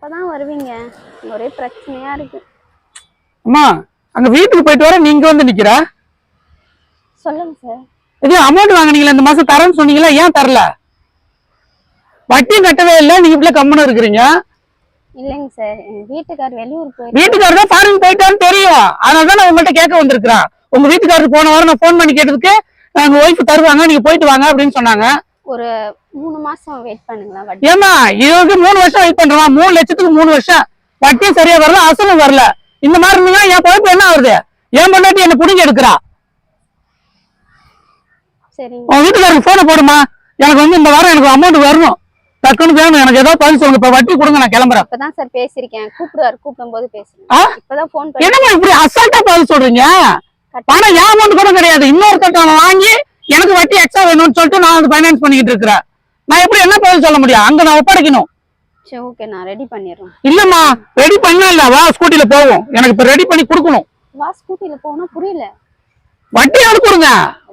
எப்பதான் வருவீங்க. ஒரே பிரச்சனையா இருக்கு. அம்மா அங்க வீட்டுக்கு போயிட்டு வர நீங்க வந்து நிக்கிற? சொல்லுங்க சார் இது அமௌண்ட் வாங்குனீங்களா இந்த மாசம் தரேன்னு சொன்னீங்களா ஏன் தரல? வட்டியும் கட்டவே இல்லை நீங்க இப்படி கம்முன்னு இருக்கிறீங்க. இல்லைங்க சார் எங்க வீட்டுக்கார் வெளியூர் போய் வீட்டுக்காரர் தான் ஃபாரின் போயிட்டான்னு தெரியும். அதனால தான் நான் உங்கள்கிட்ட கேட்க வந்திருக்கிறேன். உங்க வீட்டுக்காரருக்கு போன வாரம் நான் ஃபோன் பண்ணி கேட்டதுக்கு எங்க ஒய்ஃப் தருவாங்க நீங்க போயிட்டு வாங்க அப்படின்னு சொன்னாங்க. ஒரு மூணு மாசம் வெயிட் பண்ணுங்களா ஏமா மூணு வருஷம் வெயிட் பண்றோம்? மூணு லட்சத்துக்கு மூணு வருஷம். வட்டியும் சரியா வரல அசலும் வரல. இந்த மாதிரி இருந்தீங்கன்னா என் குழப்பம் என்ன ஆகுது? என் பொண்டாட்டி என்ன புடிங்க எடுக்கிறா? உன் வீட்டுக்காரருக்கு போனை போடுமா? எனக்கு வந்து இந்த வாரம் எனக்கு அமௌண்ட் வரணும். டக்குன்னு வேணும் எனக்கு ஏதோ பதில் சொல்லுங்க. இப்ப வட்டி கொடுங்க நான் கிளம்புறேன். இப்பதான் சார் பேசியிருக்கேன். கூப்பிடுவாரு கூப்பிடும் போது பேசுறேன்? இப்பதான் போன் பண்ணி என்னம்மா இப்படி அசால்ட்டா பதில் சொல்றீங்க? பணம் என் அமௌண்ட் கூட கிடையாது. இன்னொருத்தட்ட வாங்கி எனக்கு வட்டி எக்ஸ்ட்ரா வேணும்னு சொல்லிட்டு நான் வந்து ஃபைனான்ஸ் பண்ணிக்கிட்டு இருக்கிறேன். நான் எப்படி என்ன பதில் சொல்ல முடியும்? அங்க நான் ஒப்படைக்கணும். சரி ஓகே நான் ரெடி பண்ணிடுறேன். இல்லம்மா ரெடி பண்ணல வா ஸ்கூட்டில போவோம். எனக்கு இப்ப ரெடி பண்ணி கொடுக்கணும். வா ஸ்கூட்டில போனா புரியல. வட்டி கொடுங்க.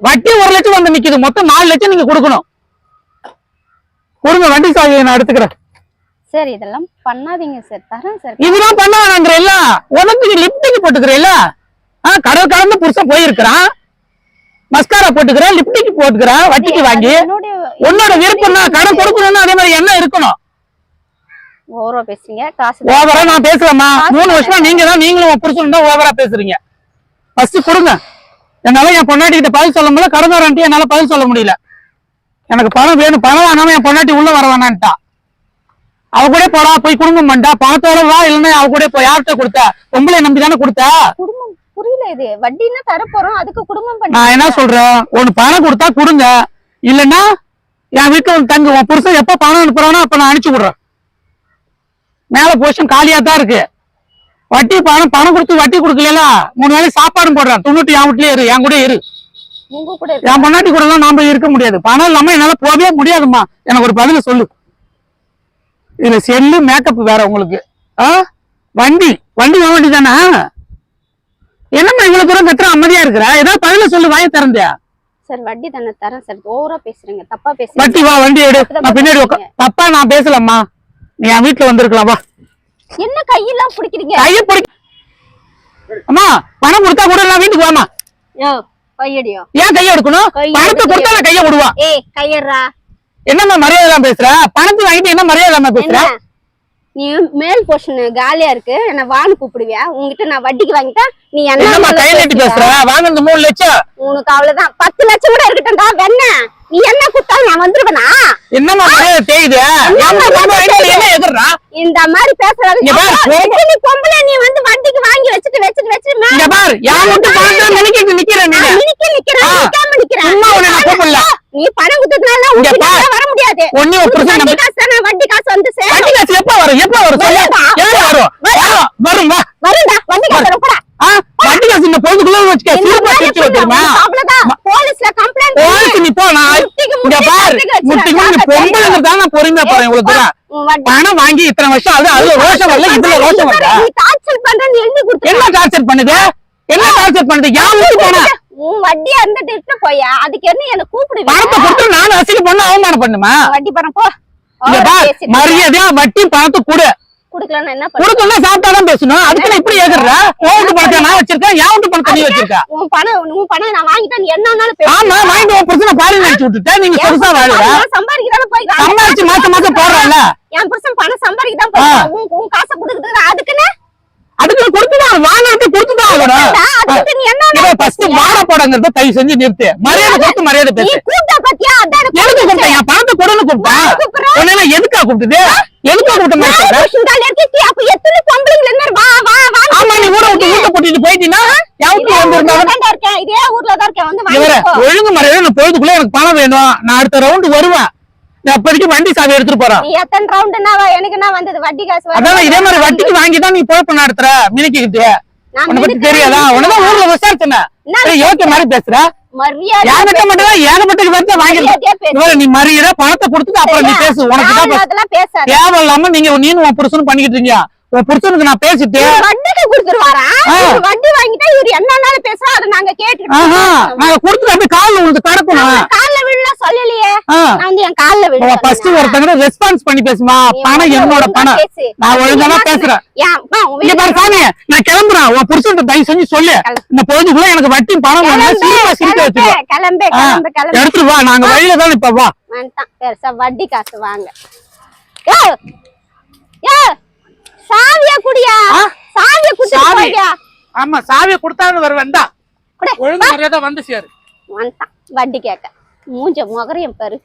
வட்டி ஒரு லட்சம் வந்து நிக்குது. மொத்தம் நாலு லட்சம் நீங்க கொடுக்கணும். கொடுங்க வண்டி சாவியை நான் எடுத்துக்கிறேன். சார் இதெல்லாம் பண்ணாதீங்க சார். தரேன் சார். இதெல்லாம் பண்ண வேணாங்கிறல்ல. உனக்கு லிப்டிக் போட்டுக்கிறேல்ல? ஆ கடல் கடந்து புருஷன் போயிருக்கிறான். மஸ்காரா போட்டுக்கிறேன் லிப்டிக் போட்டுக்கிறேன் வட்டிக்கு வாங்கி. உன்னோட விருப்பம் தான் கடன் கொடுக்கணும்னா அதே மாதிரி என்ன இருக்கணும்? ஓவரா பேசுறீங்க காசு ஓவரா நான் பேசுறேம்மா. மூணு வருஷமா நீங்க தான் நீங்களும் உன் புருஷன் தான் ஓவரா பேசுறீங்க. ஃபர்ஸ்ட் கொடுங்க. என்னால என் பொண்டாட்டி கிட்ட பதில் சொல்ல முடியல கடன்காரன்ட்டு என்னால பதில் சொல்ல முடியல. எனக்கு பணம் வேணும் பணம் வேணாம என் பொண்டாட்டி உள்ள வர வேணான்ட்டா. அவ கூட போடா போய் குடும்பம் பண்ணிட்டா பணத்தோட வா இல்லைன்னா அவ கூட போய் யார்கிட்ட கொடுத்த? பொம்பளை நம்பி தானே கொடுத்த? குடும்பம் புரியல இது. வட்டின்னா தர போறோம் அதுக்கு குடும்பம் பண்ணி நான் என்ன சொல்றேன்? ஒன்னு பணம் கொடுத்தா கொடுங்க. இல்லைன்னா என் வீட்டுல வந்து தங்கு உன் புருஷன் எப்ப பணம் அனுப்புறானோ அப்ப நான் அனுப்பிச்சு விடுறேன். மேல போர்ஷன் காலியா தான் இருக்கு. வட்டி பணம் பணம் கொடுத்து வட்டி கொடுக்கல மூணு வேளைக்கு சாப்பாடும் போடுறேன். தொண்ணூத்தி என் வீட்லயே இரு. என் கூட இரு என் பொண்டாட்டி கூட எல்லாம் நாம இருக்க முடியாது. பணம் இல்லாம என்னால போகவே முடியாதும்மா. எனக்கு ஒரு பதில சொல்லு. இதுல செல்லு மேக்கப் வேற உங்களுக்கு. வண்டி. வண்டி வண்டி தானே? என்னம்மா இவ்வளவு தூரம் கத்துற அமைதியா இருக்கிற? ஏதாவது பதில சொல்லு வாய திறந்தியா? சார் வட்டி தானே தரேன் சார். ஓவரா பேசுறீங்க. தப்பா வட்டி பேசுறீங்க வா வண்டி எடு. நான் பின்னாடி தப்பா நான் பேசலம்மா. நீ என் வீட்டுல வந்திருக்கலாம் வா. என்ன கையெல்லாம் பிடிக்கிறீங்க? கைய பிடி அம்மா பணம் கொடுத்தா கூட நான் வீட்டுக்கு வாமா யோ கையடியோ. ஏன் கைய எடுக்கணும்? பணத்தை கொடுத்தா நான் கைய விடுவா. ஏய் கையறா என்னம்மா மரியாதை இல்லாம பேசுற? பணத்தை வாங்கிட்டு என்ன மரியாதை இல்லாம பேசுற நீ மேல் போர்ஷன் காலியா இருக்கு என்ன வான்னு கூப்பிடுவியா? உங்ககிட்ட நான் வட்டிக்கு வாங்கிட்டா நீ என்ன கை நீட்டி பேசுற? வாங்கினது மூணு லட்சம். உனக்கு அவ்வளவுதான். பத்து லட்சம் கூட இருக்கட்டும்டா வெண்ண. நீ என்ன கொடுத்தாலும் நான் வந்துருவேனா? மரியாதை தேயுது? இந்த மாதிரி கோபம். எத்தனை பொம்பளை நீ வந்து வட்டிக்கு வாங்கி வச்சுட்டு வச்சுட்டு வச்சுட்டு இங்க பாரு என் வீட்டு பணத்தை நினைக்கிட்டு நிக்கிற நீ? நிக்க நிக்கிறேன் ஆ. நிக்காம நிக்கிறேன். சும்மா உன்னை நான் கூப்பிடல. நீ பணம் கொடுத்ததுனால இங்க உனக்கு. வர முடியாது. ஒண்ணே ஒரு பிரச்சனை வட்டி காசு தானே, வட்டி காசு வந்து சேரும் வண்டி காசு எப்ப வரும். எப்ப வரும்? சொல்லு. எப்ப வரும்? வரும், வா வரும்டா. வட்டி காசு தரும், போடா. ஆ, வண்டி காசு இந்த பொழுதுக்குள்ள வச்சுக்க. சூப்பர் உனக்கு அவ்வளவுதான். போலீஸ்ல கம்ப்ளைண்ட் போலீஸ் நீ போ நான் இங்க பாரு. முட்டிக்கு முட்டி காசை பொம்பளைங்கிறதால நான் பொறுமையா போறேன் இவ்வளவு தூரம் பணம் வாங்கி இத்தனை வருஷம் அது அதுல ரோஷம் வரல இதுல ரோஷம் வரல நீ டார்ச்சர் பண்றேன்னு எழுதி கொடுத்து என்ன டார்ச்சர் பண்ணுது? என்ன டார்ச்சர் பண்ணுது? ஏன் வீட்டு போன? உன் வட்டியா இருந்துட்டு போயா? அதுக்கு என்ன என்ன கூப்பிடுவீங்க பணத்தை கொடுத்து நானும் அசிங்க பண்ண அவமானம் பண்ணுமா? வட்டி பணம் போ. மரியாதையா வட்டி பணத்தை கொடு. குடுக்கலன்னா என்ன பண்ண கொடுக்கணும் சாப்பிட்டாதான் பேசணும். அதுக்கு இப்படி ஏகுற வீட்டு பணத்தை நான் வச்சிருக்கேன். என் வீட்டு பணத்தை நீ வச்சிருக்க. உன் பணம் உன் பணம் நான் வாங்கிட்டா நீ என்ன வேணாலும் பேசு. ஆமா வாங்கிட்டு உன் பிரச்சனை பாரு நினைச்சு விட்டுட்டேன் நீங்க பெருசா வாழுற. சம்பாதிக்கதானே போய் சம்பாதிச்சு மாசம் மாசம் போடுறல என் புருஷன் பணம் சம்பாதிக்க தான் போய் உன் காசை கொடுக்குறது அதுக்குன்னு? அதுக்கு கொடுத்துதான் வாங்கினது கொடுத்துதான் ஆகணும். அதுக்கு நீ என்ன ஃபர்ஸ்ட் போடங்கிறத தயவு செஞ்சு நிறுத்து. மரியாதை கொடுத்து மரியாதை பேசு. கூப்பிட்டா எனக்கு எதுக்கு கூப்பிட்டேன். என் பணத்தை கொடுன்னு. உடனே நான் எதுக்கா கூப்பிட்டது? எதுக்கா கூப்பிட்ட ஆமா நீ ஊரை விட்டு வீட்டை போட்டிட்டு போயிட்டீங்கன்னா ஒழுங்கு மரியாதை நான் பொழுதுக்குள்ள எனக்கு பணம் வேணும். நான் அடுத்த ரவுண்டு வருவேன். அப்போதைக்கு வண்டி சாவி எடுத்துட்டு போறேன். எத்தனை ரவுண்டுனா எனக்கு என்ன வந்தது? வட்டி காசு. அதான் இதே மாதிரி வட்டிக்கு வாங்கி தான் நீ பொழப்பு நடத்துற? மினிக்கிட்டு உன்னை மினிக்கிறேன், தெரியாதா? உனதான் ஊர்ல விசாரிச்சேன். யோக்கிய மாதிரி பேசுற? ஏகட்ட மட்டும் தான் ஏகப்பட்ட பேர்த்த வாங்கிருக்க நீ மரியாதை பணத்தை கொடுத்துட்டு அப்புறம் நீ பேசு உனக்கு தான் பேசாத. தேவையில்லாம நீங்க நீனும் உன் புருஷனும் பண்ணிக்கிட்டு இருக்கீங்க. உன் புருஷனுக்கு நான் பேசிட்டு வட்டிக்கு கொடுத்துருவாரா? வட்டி வாங்கிட்டா இவர் என்னன்னாலும் பேசுறா அதை நாங்க கேட்டுக்கிட்டு நாங்க கொடுத்துட்டு அப்படியே காலில் உங்களுக்கு கிடக்கணும் கால்ல விழலாம் சொல்லலையே. ஃபர்ஸ்ட் ஒருத்தங்க ரெஸ்பான்ஸ் பண்ணி பேசுமா? பணம் என்னோட பணம். நான் ஒழுங்கா பேசுறேன். இங்க பாரு சாமி நான் கிளம்புறேன். உன் புருஷன் தயவு செஞ்சு சொல்லு. இந்த பொழுதுக்குள்ள எனக்கு வட்டி பணம் சீக்கிரம் சிரிக்க கிளம்பு எடுத்துட்டு வா. நாங்க வழியில தான் இப்ப வா. பெருசா வட்டி காசு வாங்க. சாவியா குடியா? சாவியா. போய்யா ஆமா சாவியை கொடுத்தான்னு வருவேன்டா. ஒழுங்கு மரியாதை வந்து சேரு. வந்துட்டான். வட்டி கேட்க மூஞ்ச முகரையும் பாரு.